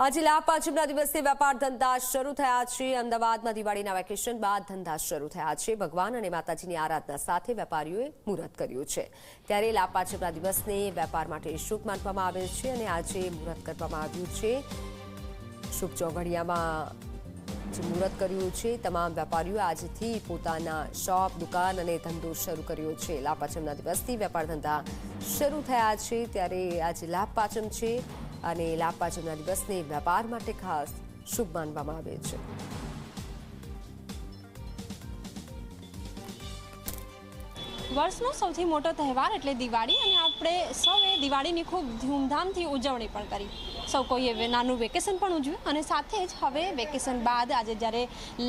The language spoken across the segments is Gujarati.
આજે લાભ પાંચમના દિવસે વેપાર ધંધા શરૂ થયા છે. અમદાવાદમાં દિવાળીના વેકેશન બાદ ધંધા શરૂ થયા છે. ભગવાન અને માતાજીની આરાધના સાથે વેપારીઓએ મુહૂર્ત કર્યું છે. ત્યારે લાભ પાંચમના દિવસને વેપાર માટે શુભ માનવામાં આવે છે અને આજે મુહૂર્ત કરવામાં આવ્યું છે. શુભ ચોઘડિયામાં જે મુહૂર્ત કર્યું છે, તમામ વેપારીઓ આજથી પોતાના શોપ, દુકાન અને ધંધો શરૂ કર્યો છે. લાભ પાંચમના દિવસથી વેપાર ધંધા શરૂ થયા છે. ત્યારે આજે લાભ પાંચમ છે. અને લાભ પાંચમના દિવસને વેપાર માટે ખાસ શુભ માનવામાં આવે છે. વર્ષનો સૌથી મોટો તહેવાર એટલે દિવાળી અને આપણે સૌએ દિવાળીની ખૂબ ધૂમધામથી ઉજવણી પણ કરી. સૌ કોઈએ નાનું વેકેશન પણ ઉજવ્યું અને સાથે જ હવે વેકેશન બાદ આજે જ્યારે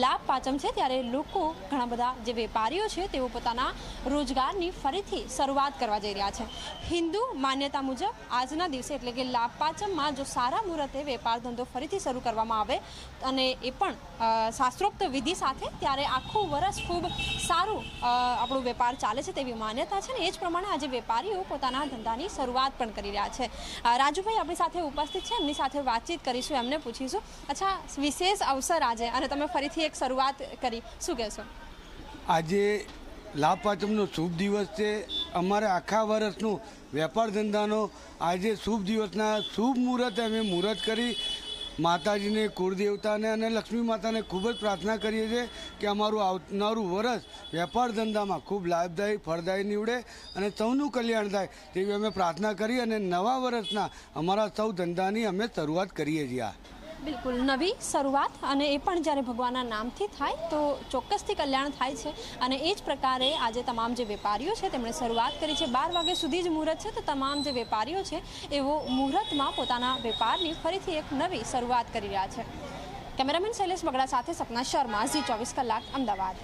લાભ પાંચમ છે ત્યારે લોકો ઘણા બધા જે વેપારીઓ છે તેઓ પોતાના રોજગારની ફરીથી શરૂઆત કરવા જઈ રહ્યા છે. હિન્દુ માન્યતા મુજબ આજના દિવસે એટલે કે લાભ પાંચમમાં જો સારા મુહૂર્તે વેપાર ધંધો ફરીથી શરૂ કરવામાં આવે અને એ પણ શાસ્ત્રોક્ત વિધિ સાથે, ત્યારે આખું વરસ ખૂબ સારું આપણું વેપાર ચાલે છે તેવી માન્યતા છે ને એ જ પ્રમાણે આજે વેપારીઓ પોતાના ધંધાની શરૂઆત પણ કરી રહ્યા છે. રાજુભાઈ આપણી સાથે ઉપસ્થિત છે, એમની સાથે વાતચીત કરીશું, એમને પૂછીશું. અચ્છા, વિશેષ અવસર આજે અને તમે ફરીથી એક શરૂઆત કરી. શું કહેશો? આજે લાભ પાંચમનો શુભ દિવસ છે. અમારે આખા વર્ષનું વેપાર ધંધાનો આજે શુભ દિવસના શુભ મુહૂર્ત અમે મુહૂર્ત કરી માતાજીને, કુળદેવતાને અને લક્ષ્મી માતાને ખૂબ જ પ્રાર્થના કરીએ છીએ કે અમારું આવનારું વર્ષ વેપાર ધંધામાં ખૂબ લાભદાયી, ફળદાયી નીવડે અને સૌનું કલ્યાણ થાય તેવી અમે પ્રાર્થના કરી અને નવા વર્ષના અમારા સૌ ધંધાની અમે શરૂઆત કરીએ છીએ બિલકુલ, નવી શરૂઆત અને એ પણ જ્યારે ભગવાનના નામથી થાય તો ચોક્કસથી કલ્યાણ થાય છે. અને એ જ પ્રકારે આજે તમામ જે વેપારીઓ છે તેમણે શરૂઆત કરી છે. બાર વાગ્યા સુધી જ મુહૂર્ત છે તો તમામ જે વેપારીઓ છે એવો મુહૂર્તમાં પોતાના વેપારની ફરીથી એક નવી શરૂઆત કરી રહ્યા છે. કેમેરામેન શૈલેષ બગડા સાથે સપના શર્મા, ઝી ચોવીસ કલાક, અમદાવાદ.